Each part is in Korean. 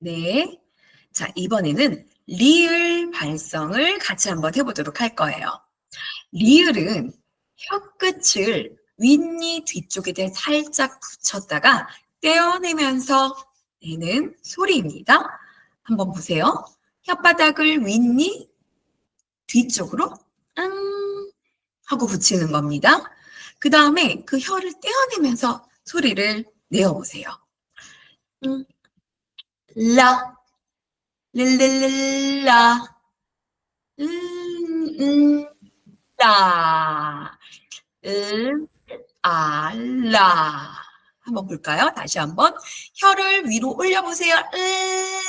네. 자, 이번에는 리을 발성을 같이 한번 해보도록 할 거예요. 리을은 혀끝을 윗니 뒤쪽에 살짝 붙였다가 떼어내면서 내는 소리입니다. 한번 보세요. 혓바닥을 윗니 뒤쪽으로 응 하고 붙이는 겁니다. 그 다음에 그 혀를 떼어내면서 소리를 내어보세요. 음, 라, 릴릴릴라, 음, 음, 라, 음, 아, 라. 한번 볼까요? 다시 한번 혀를 위로 올려보세요. 음,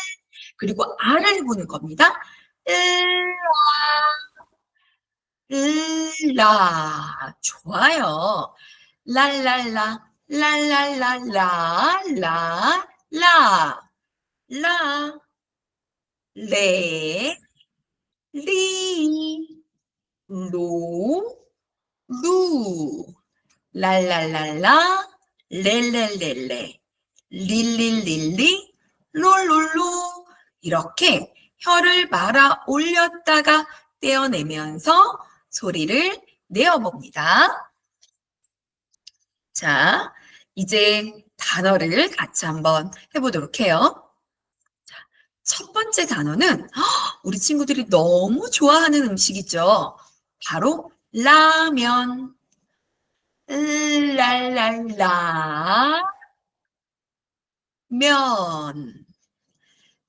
그리고 아를 해보는 겁니다. 음, 라, 좋아요. 랄랄라, 랄랄랄라, 라, 라, 라, 레, 리, 로, 루, 랄랄랄라, 렐렐렐레, 릴릴릴리, 롤롤루 이렇게 혀를 말아 올렸다가 떼어내면서 소리를 내어봅니다. 자, 이제 단어를 같이 한번 해보도록 해요. 자, 첫 번째 단어는 헉, 우리 친구들이 너무 좋아하는 음식이죠. 바로 라면. 랄랄라 면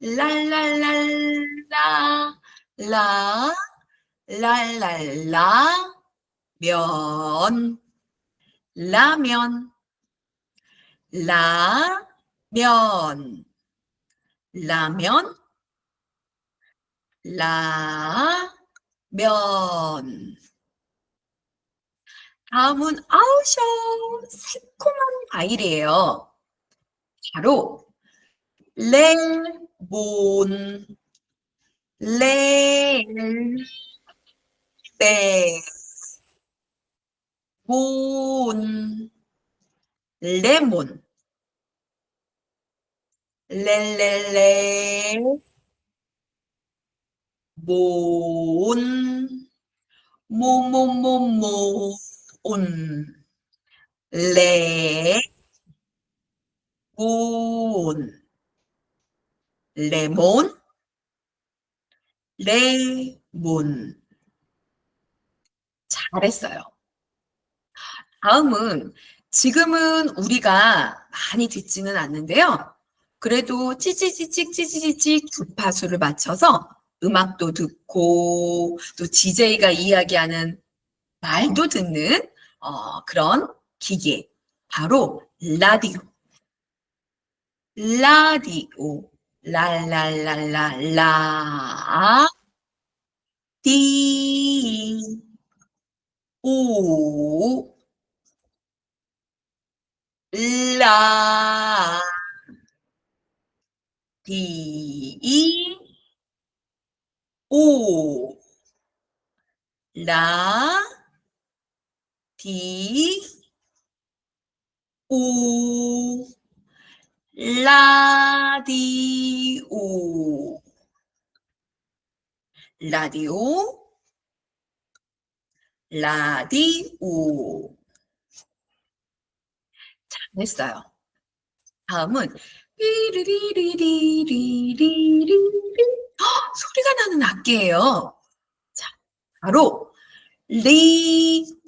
랄랄랄라 라 랄랄라 면 라면 라면 라면 라면 다음은 아우셔 새콤한 과일이에요. 바로 레몬 레 네. 몬 레몬 렐렐레 몬 모모모모 온 레, 몬, 레몬, 레몬. 잘했어요. 다음은 지금은 우리가 많이 듣지는 않는데요. 그래도 찌찌찌찍 찌찌찌찍 주파수를 맞춰서 음악도 듣고 또 DJ가 이야기하는 말도 듣는 어, 그런 기계. 바로 라디오. 라디오. 랄랄랄랄라. 디 오, 라, 디, 오, 라, 디, 오, 라디오, 라디오, 라디오. 잘했어요. 다음은 삐리리리리리리리 소리가 나는 악기예요. 자, 바로 리코더.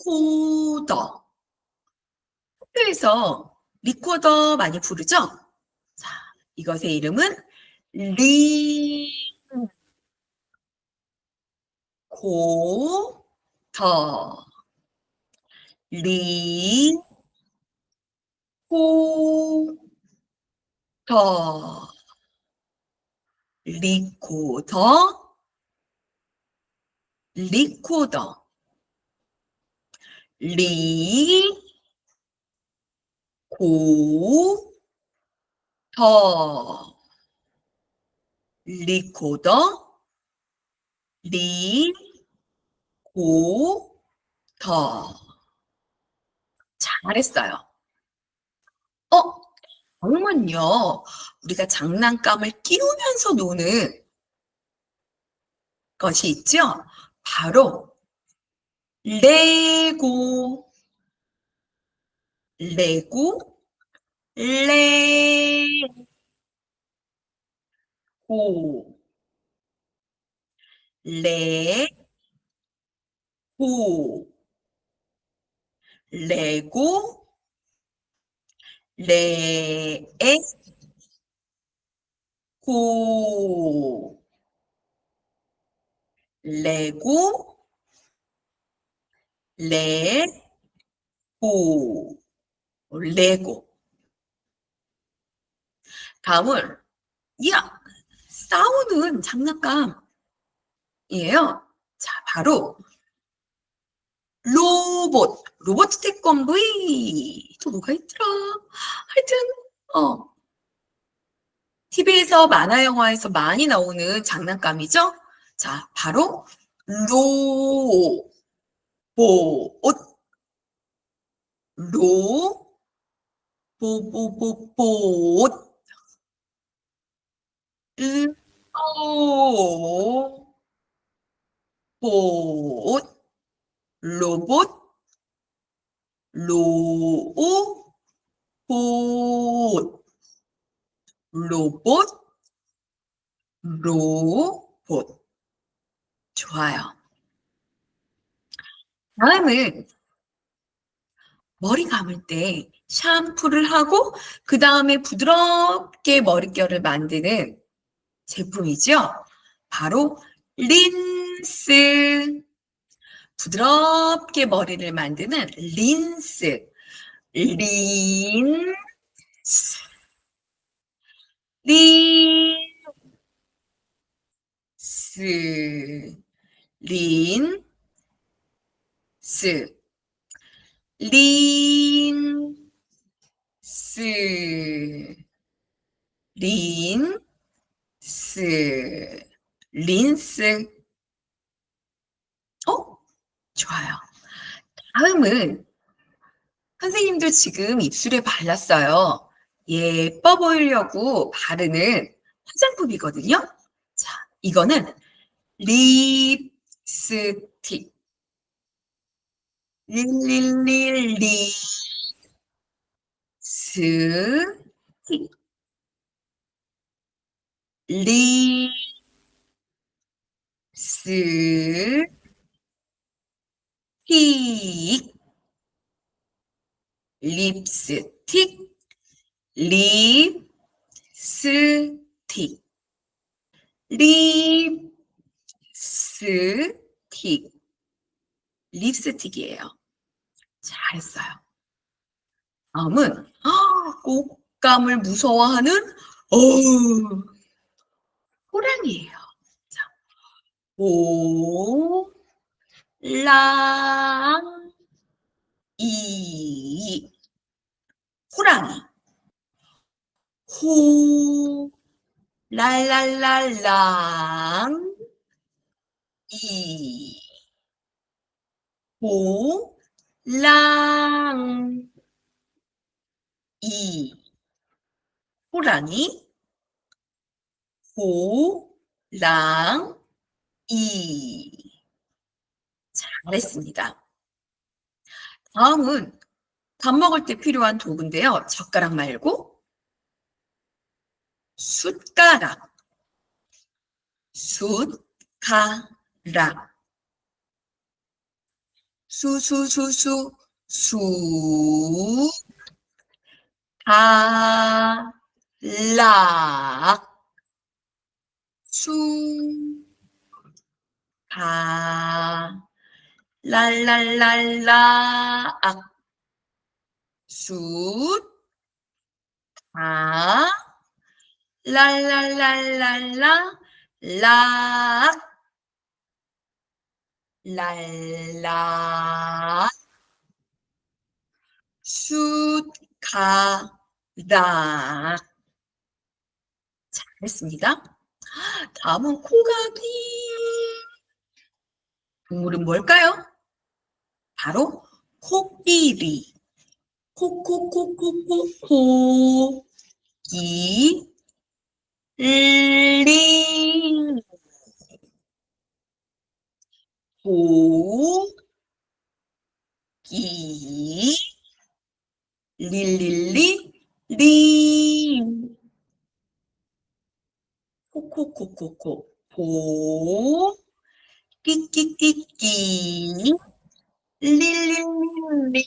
학교에서 리코더 많이 부르죠? 자, 이것의 이름은 리코더. 리, 코, 더, 리코더, 리코더, 더, 리코더, 리, 코, 더. 잘했어요. 어, 다음은요, 우리가 장난감을 끼우면서 노는 것이 있죠? 바로 레고, 레고, 레고, 레고, 레고, 레고, 레고, 레고, 레고. 다음은, 야, 싸우는 장난감이에요. 자, 바로, 로봇, 로봇 태권브이. 또 뭐가 있더라? 하여튼, 어. TV에서 만화 영화에서 많이 나오는 장난감이죠? 자, 바로 로, 보, 옷, 로, 보, 보, 보, 보, 옷, 로, 보, 옷, 로봇, 로, 봇, 로봇, 로봇. 좋아요. 다음은 머리 감을 때 샴푸를 하고 그 다음에 부드럽게 머릿결을 만드는 제품이죠. 바로 린스. 부드럽게 머리를 만드는 린스. 린스. 린스. 린, 스, 린, 스, 린, 스, 린스. 어? 좋아요. 다음은 선생님도 지금 입술에 발랐어요. 예뻐 보이려고 바르는 화장품이거든요. 자, 이거는 립스틱. 릴릴릴리 스틱. 리 스, 틱, 립스틱, 립스틱, 립스틱, 립스틱이에요. 잘했어요. 다음은 아, 꽃감을 무서워하는 어 호랑이에요. 자, 오, 랑, 이, 호랑이. 호, 랄랄랄랑, 이, 호, 랑, 이, 호랑이, 호, 랑, 이. 잘했습니다. 다음은 밥 먹을 때 필요한 도구인데요. 젓가락 말고 숟가락, 숟가락, 수수수수 수, 가, 락, 수, 가, 랄랄랄라, 악, 숫, 가, 랄랄랄랄라, 락, 랄라, 숫, 가, 락. 잘했습니다. 다음은 코가기. 동물은 뭘까요? 바로 코끼리. 코코코코코코. 기, 리, 고, 기, 릴릴리, 리, 코코코코코, 보, 끼끼끼끼, 릴릴리,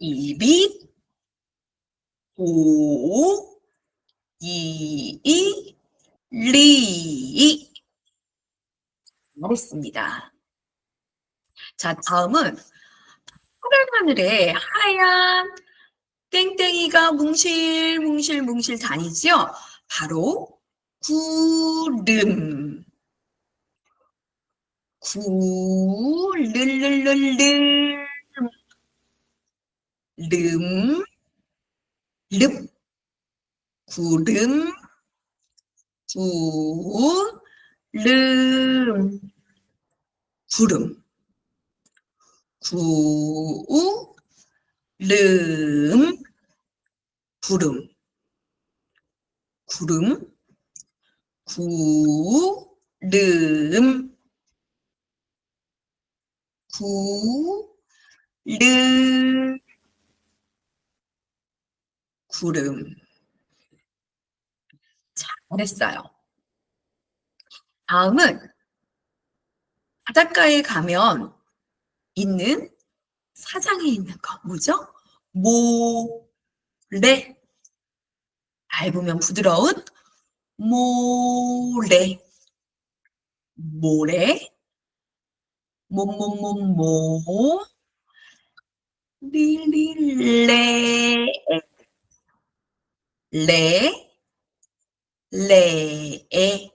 입이, 오, 이, 이, 리. 잘했습니다. 자, 다음은 푸른 하늘에 하얀 땡땡이가 뭉실뭉실 뭉실 다니죠? 바로 구름. 구, 르르르르, 름, 름, 구름, 구름, 구름, 구름, 구, 름, 구, 름, 구름. 잘했어요. 다음은 바닷가에 가면 있는 사장에 있는 거 뭐죠? 모래. 밟으면 부드러운 모래. 모래. 모모모모. 리리레. 레. 레에.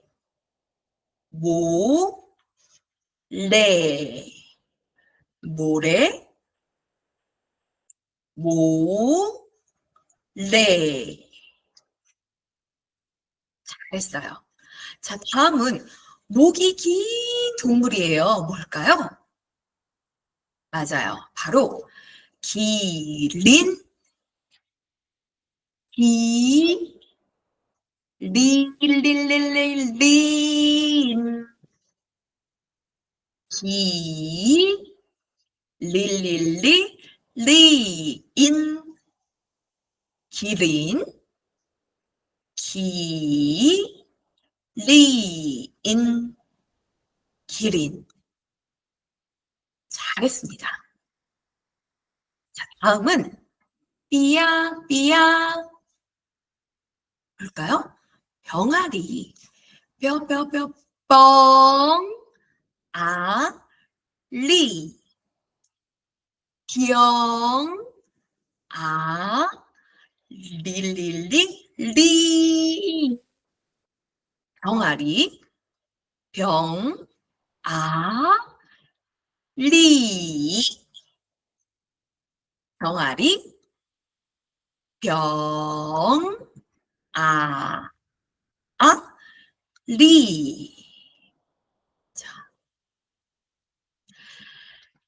모. 레. 모래. 모. 레. 잘했어요. 자, 다음은 목이 긴 동물이에요. 뭘까요? 맞아요. 바로 기린, 기, 릴 릴 릴 릴 린, 기, 릴 릴 리, 리인, 기린, 기, 리인, 기린. 잘했습니다. 자, 다음은 삐야, 삐야. 뭘까요? 병아리. 뼈, 뼈, 뼈, 뻥. 아, 리. 병, 아, 릴릴리, 리. 병아리. 병, 아, 리. 병아리. 병, 아, 아, 리. 자.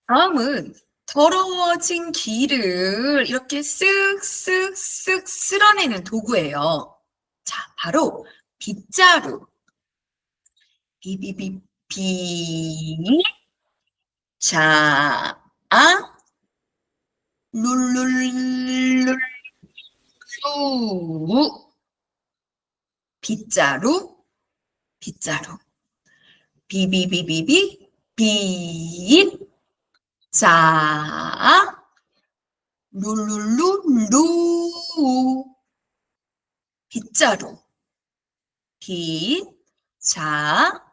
다음은 더러워진 기를 이렇게 쓱쓱쓱 쓸어내는 도구예요. 자, 바로 빗자루. 비비비 비. 자, 아. 룰룰룰. 루. 빗자루. 빗자루. 비비비비비. 빗. 자. 룰룰루루. 빗자루. 빗. 자.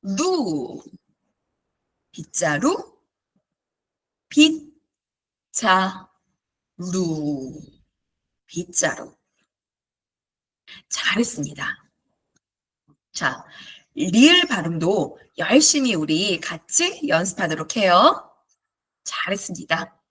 루. 빗자루. 빗. 자. 루. 빗자루. 잘했습니다. 자, 리을 발음도 열심히 우리 같이 연습하도록 해요. 잘했습니다.